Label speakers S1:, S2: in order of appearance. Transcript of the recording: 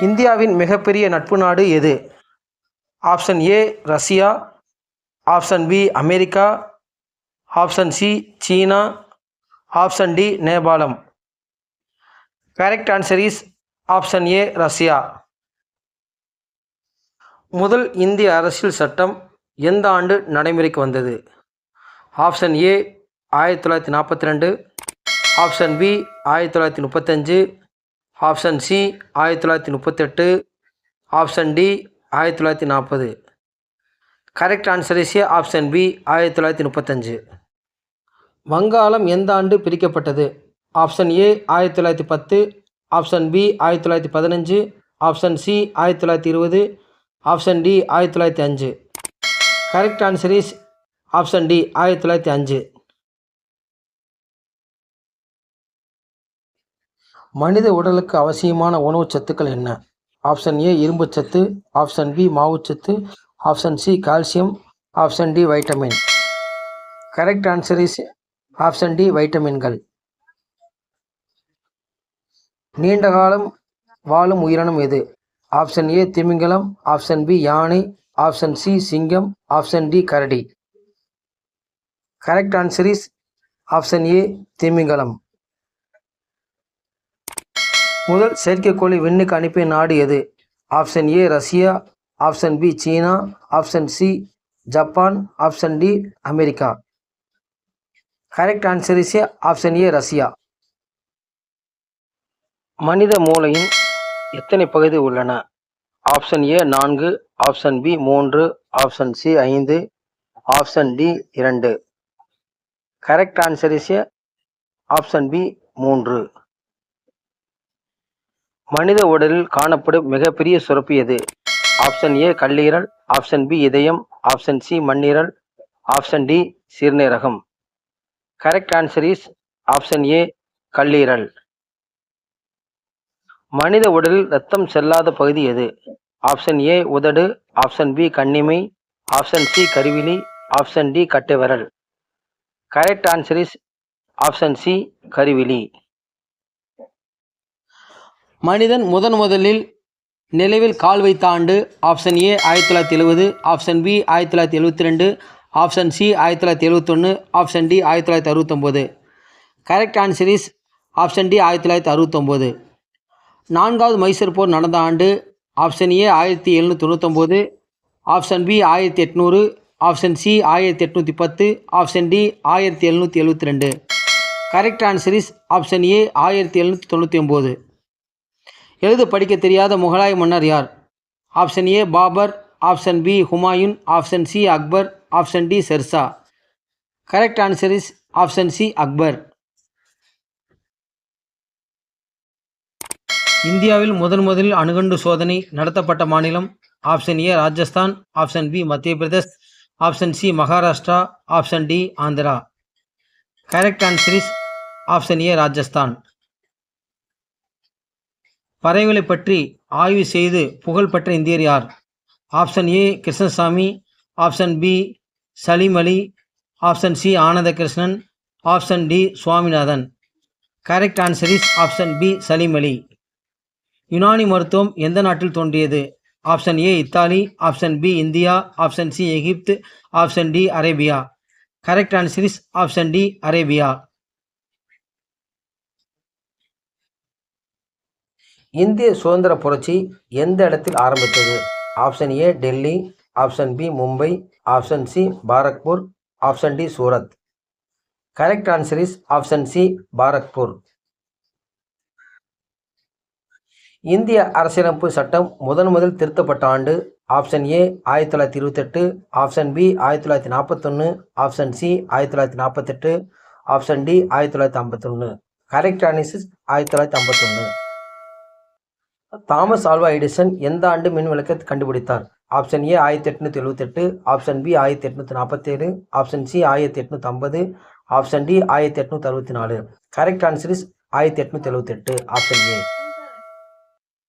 S1: இந்தியாவின் மிகப்பெரிய நட்பு நாடு எது? Option A Russia. Option B America. Option C China. Option D Nepal. Correct answer is option A Russia. முதல் இந்திய அரசியல் சட்டம் எந்த ஆண்டு நடைமுறைக்கு வந்தது? ஆப்ஷன் ஏ ஆயிரத்தி தொள்ளாயிரத்தி நாற்பத்தி ரெண்டு. ஆப்ஷன் பி ஆயிரத்தி தொள்ளாயிரத்தி முப்பத்தஞ்சு. ஆப்ஷன் சி ஆயிரத்தி தொள்ளாயிரத்தி முப்பத்தெட்டு. ஆப்ஷன் டி ஆயிரத்தி தொள்ளாயிரத்தி நாற்பது. Correct answer is option B ஆயிரத்தி தொள்ளாயிரத்தி முப்பத்தஞ்சு. வங்காளம் எந்த ஆண்டு பிரிக்கப்பட்டது? ஆப்ஷன் ஏ ஆயிரத்தி தொள்ளாயிரத்தி பத்து. ஆப்ஷன் பி ஆயிரத்தி தொள்ளாயிரத்தி பதினஞ்சு. ஆப்ஷன் சி ஆயிரத்தி தொள்ளாயிரத்தி இருபது. ஆப்ஷன் டி ஆயிரத்தி தொள்ளாயிரத்தி அஞ்சு. Correct answer is option D ஆயிரத்தி தொள்ளாயிரத்தி அஞ்சு. மனித உடலுக்கு அவசியமான உணவுச் சத்துக்கள் என்ன? ஆப்ஷன் ஏ இரும்புச்சத்து ஆப்ஷன் பி மாவுச்சத்து option C calcium option D vitamin correct answer is option D வைட்டமின்கள் நீண்ட காலம் வாழும் உயிரினம் எது? ஆப்ஷன் ஏ திமிங்கலம். ஆப்ஷன் பி யானை. ஆப்ஷன் சி சிங்கம். ஆப்ஷன் டி கரடி. Correct answer is option A திமிங்கலம். முதல் செயற்கைக்கோளை விண்ணுக்கு அனுப்பிய நாடு எது? Option A Russia. Option B China. Option C Japan. Option D America. Correct answer is option A Russia. மனித மூளையின் எத்தனை பகுதி உள்ளன? ஆப்ஷன் ஏ நான்கு. ஆப்ஷன் பி மூன்று. ஆப்ஷன் சி ஐந்து. ஆப்ஷன் டி இரண்டு. Correct answer is option B மூன்று. மனித உடலில் காணப்படும் மிகப்பெரிய சுரப்பு எது? ஆப்ஷன் ஏ கல்லீரல். ஆப்ஷன் பி இதயம். ஆப்ஷன் சி மண்ணீரல். ஆப்ஷன் டி சிறுநீரகம். Correct answer is option A கல்லீரல். மனித உடலில் ரத்தம் செல்லாத பகுதி எது? ஆப்ஷன் ஏ உதடு. ஆப்ஷன் பி கண்ணிமை. ஆப்ஷன் சி கருவிழி. ஆப்ஷன் டி கட்டைவிரல். Correct answer is option C கருவிழி. மனிதன் முதன் முதலில் நிலவில் கால் வைத்த ஆண்டு ஆப்ஷன் ஏ ஆயிரத்தி தொள்ளாயிரத்தி எழுபது ஆப்ஷன் பி ஆயிரத்தி தொள்ளாயிரத்தி எழுபத்தி ரெண்டு ஆப்ஷன் சி ஆயிரத்தி தொள்ளாயிரத்தி எழுபத்தொன்று ஆப்ஷன் டி ஆயிரத்தி தொள்ளாயிரத்தி அறுபத்தொம்போது. Correct answer is option D ஆயிரத்தி தொள்ளாயிரத்தி அறுபத்தொம்போது. நான்காவது மைசூர் போர் நடந்த ஆண்டு ஆப்ஷன் ஏ ஆயிரத்தி எழுநூற்றி தொண்ணூத்தொம்போது ஆப்ஷன் பி ஆயிரத்தி எட்நூறு ஆப்ஷன் சி ஆயிரத்தி எட்நூற்றி பத்து ஆப்ஷன் டி ஆயிரத்தி எழுநூற்றி எழுபத்தி ரெண்டு correct answer is option A ஆயிரத்தி எழுநூற்றி தொண்ணூற்றி ஒம்பது எழுத படிக்க தெரியாத முகலாய மன்னர் யார்? Option A Babar option B Humayun option C Akbar option D Sher Shah correct answer is option C Akbar இந்தியாவில் முதன் முதலில் அணுகுண்டு சோதனை நடத்தப்பட்ட மாநிலம் option A Rajasthan. Option B Madhya Pradesh. Option C Maharashtra. Option D Andhra. Correct answer is option A Rajasthan. பறவைகளை பற்றி ஆய்வு செய்து புகழ்பெற்ற இந்தியர் யார்? Option A Krishnaswamy. Option B Salim Ali. Option C Ananda Krishnan option D Swaminathan. Correct answer is option B Salim Ali. Unani மருத்துவம் எந்த நாட்டில் தோன்றியது? Option A Italy. Option B India. Option C Egypt. Option D Arabia. Correct answer is option D Arabia. இந்திய சுதந்திர புரட்சி எந்த இடத்தில் ஆரம்பித்தது? Option A Delhi. Option B Mumbai. Option C Barrackpore. Option D Surat. Correct answer is option C Barrackpore. இந்திய அரசியலமைப்பு சட்டம் முதன் முதல் திருத்தப்பட்ட ஆண்டு ஆப்ஷன் ஏ ஆயிரத்தி தொள்ளாயிரத்தி இருபத்தெட்டு. ஆப்ஷன் பி ஆயிரத்தி தொள்ளாயிரத்தி நாற்பத்தொன்று ஆப்ஷன் சி ஆயிரத்தி தொள்ளாயிரத்தி நாற்பத்தெட்டு. ஆப்ஷன் டி ஆயிரத்தி தொள்ளாயிரத்தி ஐம்பத்தொன்று கரெக்ட் ஆன்சர் ஆயிரத்தி தொள்ளாயிரத்தி ஐம்பத்தொன்று தாமஸ் ஆல்வா எடிசன் எந்த ஆண்டு மின் விளக்கை கண்டுபிடித்தார்? ஆப்ஷன் ஏ ஆயிரத்தி எட்நூற்றி எழுபத்தெட்டு ஆப்ஷன் பி ஆயிரத்தி எட்நூற்றி நாற்பத்தேழு ஆப்ஷன் சி ஆயிரத்தி எட்நூற்றி ஐம்பது ஆப்ஷன் டி ஆயிரத்தி எட்நூற்றி அறுபத்தி நாலு. கரெக்ட் ஆன்சர் இஸ் ஆயிரத்தி எட்நூற்றி எழுபத்தெட்டு ஆப்ஷன் ஏ